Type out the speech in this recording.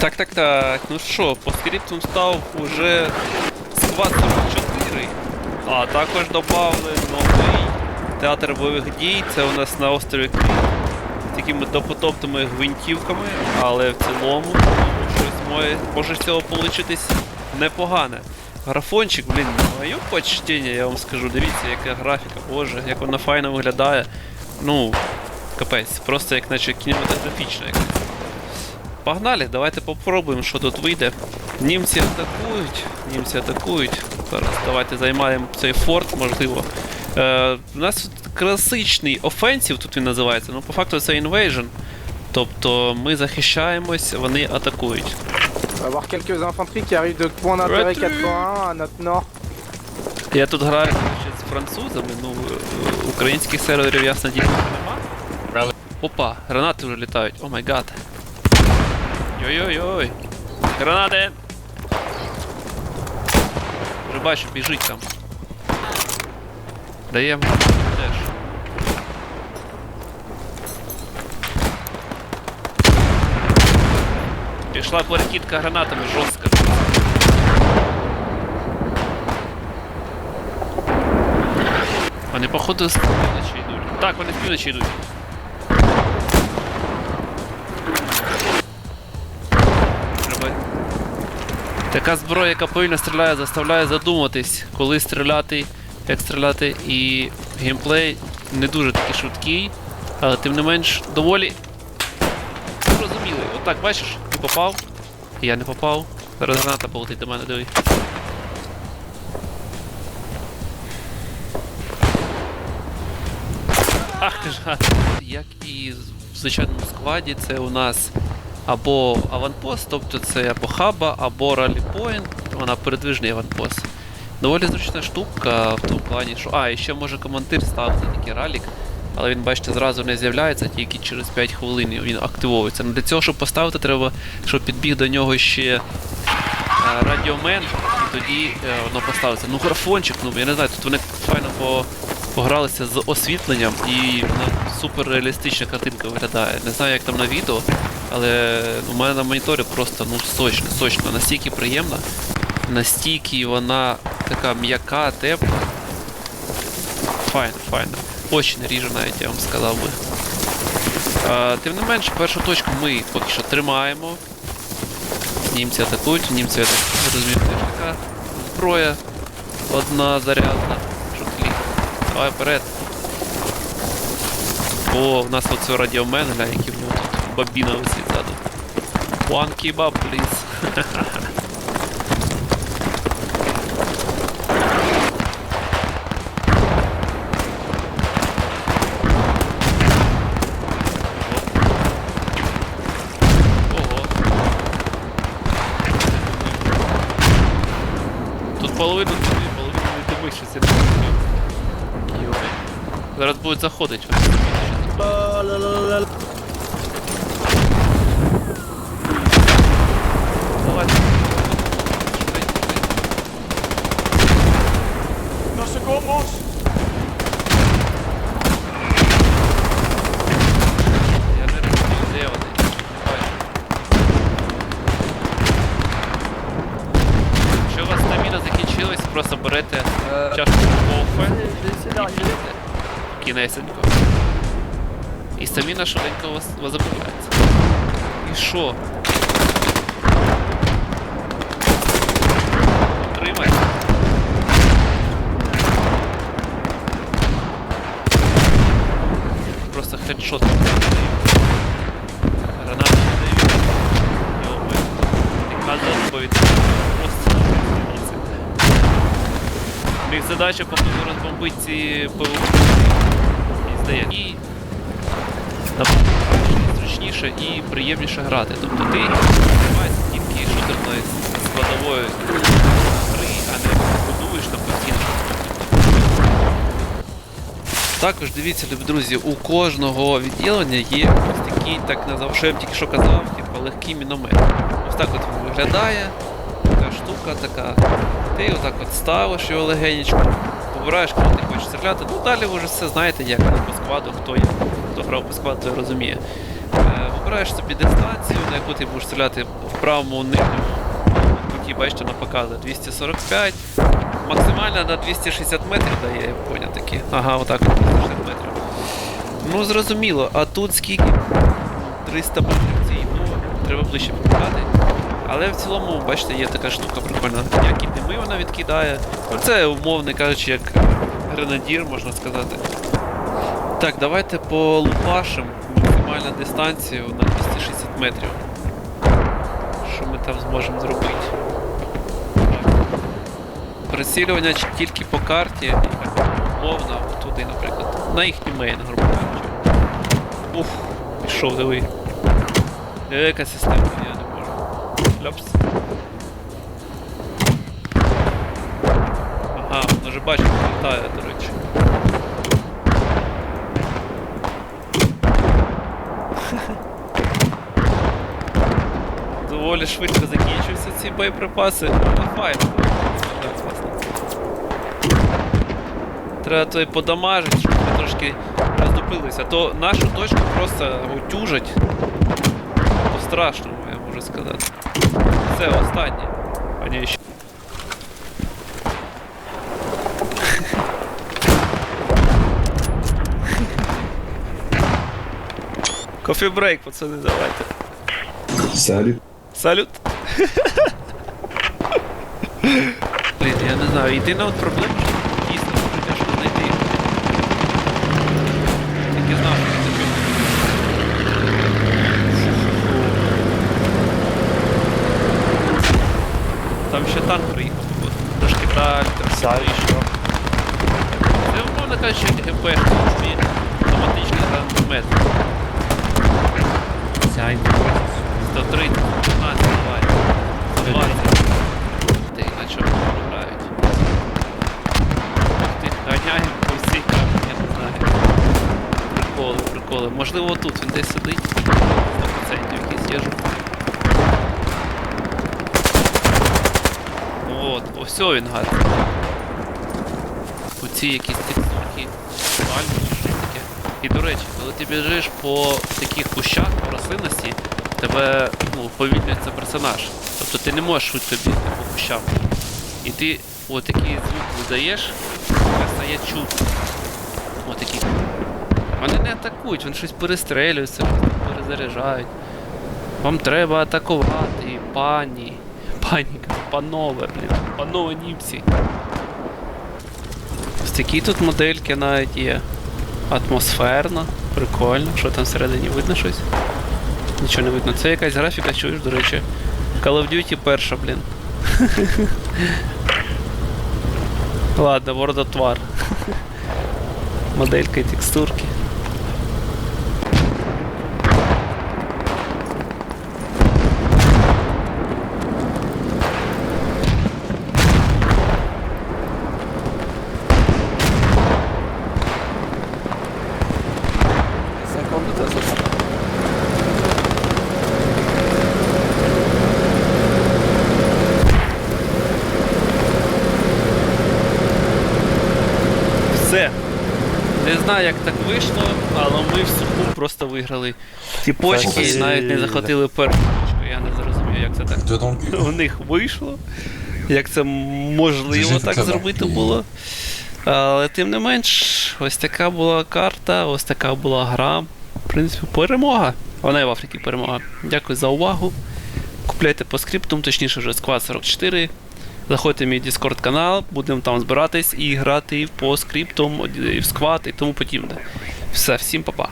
Так, так, так. Ну що, по скриптам став уже склад 44. А також додали новий театр бойових дій. Це у нас на острові. З такими допотоптими гвинтівками, але в цілому щось може, може з цього получитись непогане. Графончик, блін, моє почтення, я вам скажу. Дивіться, яка графіка, боже, як вона файно виглядає. Ну, капець, просто як наче кінематографічна якась. Погнали, давайте попробуємо, що тут вийде. Німці атакують, німці атакують. Зараз давайте займаємо цей форт, можливо. Е, у нас тут класичний офенсів, тут він називається, ну по факту це invasion. Тобто ми захищаємось, вони атакують. On va voir quelques infanteries qui arrivent de point d'intérêt 81 à notre nord. Я тут граю коротше, з французами, ну е, українських серверів ясно діло нема. Опа, гранати вже літають. О май гад. Йой-йой-йой. Гранати! Вже бачу, біжить там. Даємо теж. Пішла перекидка гранатами жорстко. Вони походу з півночі йдуть. Так, вони з півночі йдуть. Така зброя, яка повільно стріляє, заставляє задуматись, коли стріляти, як стріляти, і геймплей не дуже такий швидкий, але тим не менш доволі зрозумілий. Отак, бачиш, ти попав, я не попав. Зараз граната полетить до мене, диви. Ах ти ж гад. Як і в звичайному складі, це у нас або аванпост, тобто це або хаба, або раллі-поінт, вона передвижний аванпост. Доволі зручна штука в тому плані, що. А, і ще може командир ставити такий ралік, але він, бачите, зразу не з'являється, тільки через 5 хвилин він активовується. Ну, для цього, щоб поставити, треба, щоб підбіг до нього ще е, радіомен, і тоді е, воно поставиться. Ну, графончик, ну я не знаю, тут вони файно по, погралися з освітленням і вона супер реалістична картинка виглядає. Не знаю, як там на відео, але у мене на моніторі просто ну сочно, сочно, настільки приємна, настільки вона така м'яка, тепла. Файно, файно. Очень ріже навіть, я вам сказав би. А, тим не менш, першу точку ми поки що тримаємо. Німці атакують, німці, я так розумію, теж така зброя одна зарядна. Що. Давай вперед. О, в нас оце радіомен, глянь, який в бабіна висить ззаду. One kebab, please. Половину туди, половину не дими, щось я не розумію. Йой. Зараз будуть заходити. ви розумієте, що тут. Давай. Я не розумію, де вони. Давай. Якщо у вас стаміна закінчилась, просто берете чашку кофе і. Кінесенько. І стаміна швиденько у вас забувається. І що? Отримай. Просто хедшот. Гранату не даю. Йо-моє. Яка заповідь. Просто Них задача походу розбомбити ці ПВО. І здається. І зручніше і приємніше грати. Тобто ти займаєшся тільки шутерною складовою гри, а не будуєш там постійно. Також дивіться, любі друзі, у кожного відділення є ось такий, так назав, що я тільки що казав, типу легкий міномет. Ось так от він виглядає. Штука, така. Ти отак от ставиш його легенечко, побираєш, коли ти хочеш стріляти. Ну далі ви вже все знаєте, як по складу, хто є, хто грав по складу, той розуміє. Е, вибираєш собі дистанцію, на яку ти будеш стріляти в правому нижньому куті, бачите, вона показує 245. Максимально на 260 метрів дає, я поняв такі. Ага, отак от 260 метрів. Ну, зрозуміло, а тут скільки? 300 метрів цій, ну, треба ближче підбирати. Але в цілому, бачите, є така штука прикольна. Як і дими вона відкидає. Це, умовно кажучи, як гренадір, можна сказати. Так, давайте полупашим максимальну дистанцію на 260 метрів. Що ми там зможемо зробити? Прицілювання тільки по карті, умовно, туди, наприклад. На їхній мейн, грубо кажучи. Ух, пішов, диви. Яка система, я не. Ляпс. Ага, він вже бачив, літає, до речі. Доволі швидко закінчуються ці боєприпаси. Ну, файно. Треба то й подамажити, щоб ми трошки роздупилися. То нашу точку просто утюжать. По-страшному, я можу сказати. Це останнє. А ні, ще. Кофе брейк, пацани, давайте. Салют. Салют. Блін, я не знаю, єдина от проблема, що дійсно дуже тяжко знайти. Тільки знав, що це таке. Там ще танк приїхав, от, трошки далі, трошки вийшов. Це умовно кажучи, він автоматичний гранатомет. 130, 15, давай. 120. Ти на чому грають? Ти, ганяємо по всій карті, я не знаю. Приколи, приколи. Можливо, тут він десь сидить. 100% якийсь єжу. От, ось він гад. Оці якісь текстурки, І до речі, коли ти біжиш по таких кущах, по рослинності, тебе ну, повільнюється персонаж. Тобто ти не можеш швидко бігти по кущам. І ти от такий звук видаєш, стає чутно. Отакі. Вони не атакують, вони щось перестрелюються, перезаряджають. Вам треба атакувати, пані. Паніка, панове, блін, панове німці. Такі тут модельки навіть є. Атмосферно, прикольно. Що там всередині видно щось? Нічого не видно. Це якась графіка, чуєш, до речі. Call of Duty перша, блін. Ладно, вордотвар. Моделька і текстурки. Все. Не знаю, як так вийшло, але ми в суху просто виграли. Ті почки і навіть не захватили першу точку. Я не зрозумів, як це так у них вийшло. Як це можливо так зробити було. Але тим не менш, ось така була карта, ось така була гра. В принципі, перемога. Вона і в Африці перемога. Дякую за увагу. Купляйте по скриптум, точніше вже Squad 44. Заходьте в мій Discord канал, будемо там збиратись і грати по скриптам, і в сквад і тому подібне. Все, всім па-па.